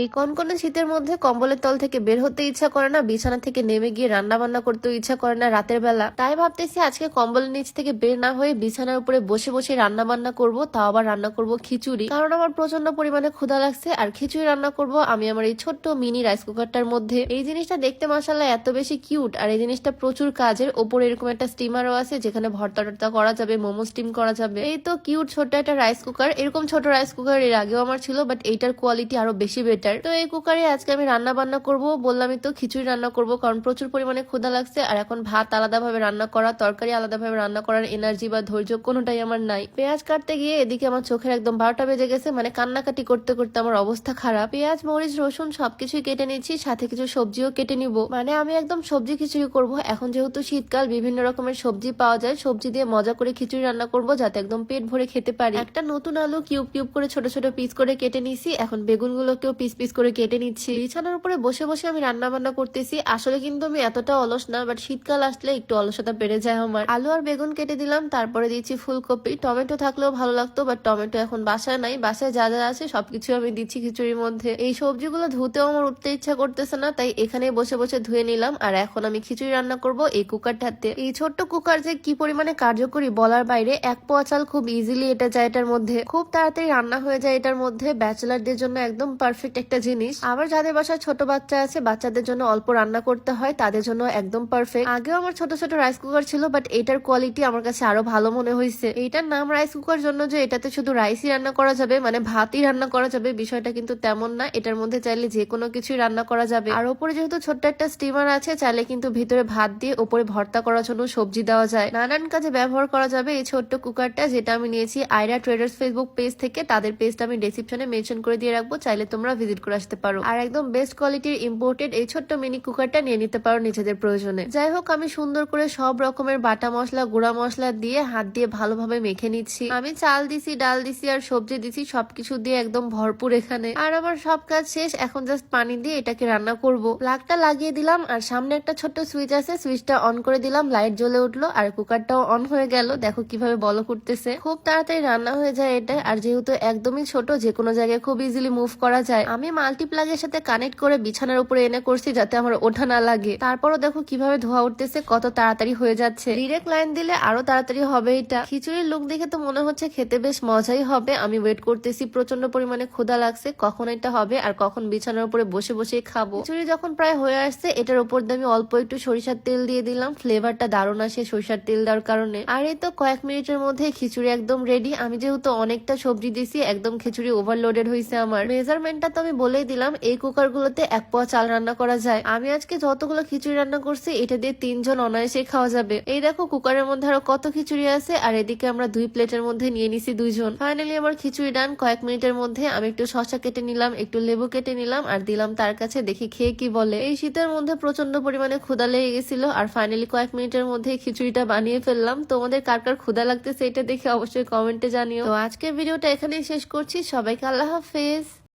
এই কনকনে শীতের মধ্যে কম্বলের তল থেকে বের হতে ইচ্ছা করে না, বিছানা থেকে নেমে গিয়ে রান্না বান্না করতেও ইচ্ছা করে না রাতের বেলা। তাই ভাবতেছি আজকে কম্বলের নিচ থেকে বের না হয়ে বিছানার উপরে বসে বসে রান্না বান্না করব, তাও আবার রান্না করব খিচুড়ি। কারণ আমার প্রচণ্ড পরিমাণে ক্ষুধা লাগছে, আর খিচুড়ি রান্না করব আমি আমার এই ছোট্ট মিনি রাইস কুকারটার মধ্যে। এই জিনিসটা দেখতে মাসাল্লাহ এত বেশি কিউট, আর এই জিনিসটা প্রচুর কাজের। ওপরে এরকম একটা স্টিমারও আছে, যেখানে ভর্তা টর্তা করা যাবে, মোমো স্টিম করা যাবে। এই তো কিউট ছোট্ট একটা রাইস কুকার। এরকম ছোট রাইস কুকার এর আগেও আমার ছিল, বাট এইটার কোয়ালিটি আরও বেশি বেটার। তো এই কুকারে আজকে আমি রান্না বান্না করব। বললামই তো খিচুড়ি রান্না করব, কারণ প্রচুর পরিমাণে ক্ষুধা লাগছে। আর এখন ভাত আলাদাভাবে রান্না করা, তরকারি আলাদাভাবে রান্না করার এনার্জি বা ধৈর্য কোনোটাই আমার নাই। পেঁয়াজ কাটতে গিয়ে এদিকে আমার চোখের একদম বারোটা বেজে গেছে মানে কান্নাকাটি করতে করতে আমার অবস্থা খারাপ। পেঁয়াজ, মরিচ, রসুন সবকিছুই কেটে নিচ্ছি সাথে কিছু সবজিও কেটে নিব। মানে আমি একদম সবজি খিচুড়ি করব। এখন যেহেতু শীতকাল, বিভিন্ন রকমের সবজি পাওয়া যায়, সবজি দিয়ে মজা করে খিচুড়ি রান্না করব, যাতে একদম পেট ভরে খেতে পারি। একটা নতুন আলু কিউব কিউব করে ছোট ছোট পিস করে কেটে নিছি এখন বেগুনগুলোকেও পিস পিস করে কেটে নিচ্ছি। বিছানার উপরে বসে বসে আমি রান্না বান্না করতেছি। আসলে কিন্তু আমি এতটা অলস না বাট শীতকাল আসলে একটু অলসতা বেড়ে যায় আমার। আলু আর বেগুন কেটে দিলাম, তারপরে দিচ্ছি ফুলকপি। টমেটো থাকলেও ভালো লাগতো বাট টমেটো এখন বাসায় নাই। বাসায় যা যা আছে সবকিছু আমি দিচ্ছি খিচুড়ির মধ্যে। এই সবজিগুলো ধুতেও আমার উঠতে ইচ্ছা করতেছে না, তাই এখানে বসে বসে ধুয়ে নিলাম। আর এখন আমি খিচুড়ি রান্না করব এই কুকারটাতে। এই ছোট্ট কুকার যে কি পরিমাণে কার্যকরী বলার বাইরে, এক পোয়া চাল খুব ইজিলি এটা যায় এটার মধ্যে। খুব তাড়াতাড়ি রান্না হয়ে যায় এটার মধ্যে। ব্যাচেলারদের জন্য একদম পারফেক্ট একটা জিনিস। আবার যাদের বাসায় ছোট বাচ্চা আছে, বাচ্চাদের জন্য অল্প রান্না করতে হয়, তাদের জন্য একদম পারফেক্ট আগেও আমার ছোট ছোট রাইস কুকার ছিল বাট এটার কোয়ালিটি আমার কাছে আরও ভালো মনে হয়েছে এইটার নাম রাইস কুকার জন্য যে এটাতে শুধু রাইসই রান্না করা যাবে মানে ভাতই রান্না করা যাবে, বিষয়টা কিন্তু তেমন না। এটার মধ্যে চাইলে যে কোনো কিছুই রান্না করা যাবে। আর ওপরে যেহেতু ছোট্ট একটা স্টিমার আছে, চাইলে কিন্তু ভিতরে ভাত দিয়ে ওপরে ভর্তা করার জন্য সবজি দেওয়া যায়। নানান কাজে ব্যবহার করা যাবে এই ছোট্ট কুকারটা যেটা আমি নিয়েছি আইরা ট্রেডার্স ফেসবুক পেজ থেকে। তাদের পেজটা আমি ডেসক্রিপশনে মেনশন করে দিয়ে রাখব। চাইলে তোমরা ভিজিট করে আসতে পারো। আর একদম বেস্ট কোয়ালিটির ইম্পোর্টেড এই ছোট্ট মিনি কুকারটা নিয়ে নিতে পারো নিজেদের প্রয়োজনে। যাই হোক, আমি সুন্দর করে সব রকমের বাটা মশলা, গুঁড়া মশলা দিয়ে হাত দিয়ে ভালোভাবে মেখে নিচ্ছি। আমি চাল দিছি, ডাল দিছি আর সবজি দিছি, সবকিছু দিয়ে একদম ভরপুর এখানে। আর আমার সব কাজ শেষ, এখন জাস্ট পানি দিয়ে এটাকে রান্না করব। প্লাগটা লাগিয়ে দিলাম, আর সামনে একটা ছোট্ট সুইচ আছে। সুইচটা অন করে দিলাম লাইট জ্বলে উঠল, আর কুকারটাও অন হয়ে গেল। দেখো কীভাবে বল করতেছে খুব তাড়াতাড়ি রান্না হয়ে যায় এটা, আর যেহেতু একদমই ছোট যে কোনো জায়গায় খুব ইজিলি মুভ করা যায়। আমি মাল্টি প্লাগের সাথে কানেক্ট করে বিছানার উপরে এনে করছি যাতে আমার ওঠা না লাগে। তারপরও দেখো কীভাবে ধোয়া উঠতেছে, কত তাড়াতাড়ি হয়ে যাচ্ছে। ডিরেক্ট লাইন দিলে আরও তাড়াতাড়ি হবে এটা। খিচুড়ির লুক দেখে তো মনে হচ্ছে খেতে বেশ মজাই হবে। আমি ওয়েট করতেছি প্রচণ্ড পরিমাণে ক্ষুধা লাগছে, কখন এটা হবে আর কখন বিছানার উপরে বসে বসে খাব। খিচুড়ি যখন প্রায় হয়ে আসছে, এটার উপর দিয়ে আমি অল্প একটু সরিষার তেল দিয়ে দিলাম। ফ্লেভারটা দারুণ আসে সরিষার তেল দেওয়ার কারণে। আর এই তো কয়েক মিনিটের মধ্যে খিচুড়ি একদম রেডি আমি যেহেতু অনেকটা সবজি দিছি, একদম খিচুড়ি ওভারলোডেড হয়েছে আমার। মেজারমেন্টটা তো আমি বলেই দিলাম, এই কুকার গুলোতে এক পোয়া চাল রান্না করা যায়। আমি আজকে যতগুলো খিচুড়ি রান্না করছি, এটা দিয়ে তিনজন অনায়াসে খাওয়া যাবে। এই দেখো, কুকারের মধ্যে আরও কত খিচুড়ি আছে, আর এদিকে আমরা দুই প্লেটের মধ্যে নিয়ে নিছি দুইজন। ফাইনালি আমার খিচুড়ি ডান, কয়েক মিনিটের মধ্যে আমি একটু শশা কেটে নিলাম, একটু লেবু কেটে নিলাম, আর দিলাম তার কাছে দেখি খেয়ে কি বলে। এই শীতের মধ্যে প্রচণ্ড পরিমাণে ক্ষুদা লেগে গেছিল, আর ফাইনালি কয়েক মিনিটের মধ্যে খিচুড়িটা বানিয়ে ফেললাম। তোমাদের কার কার ক্ষুদা লাগতেছে, এটা দেখে অবশ্যই কমেন্টে জানিও। তো আজকের ভিডিওটা এখানেই শেষ করছি, সবাইকে আল্লাহ হাফেজ।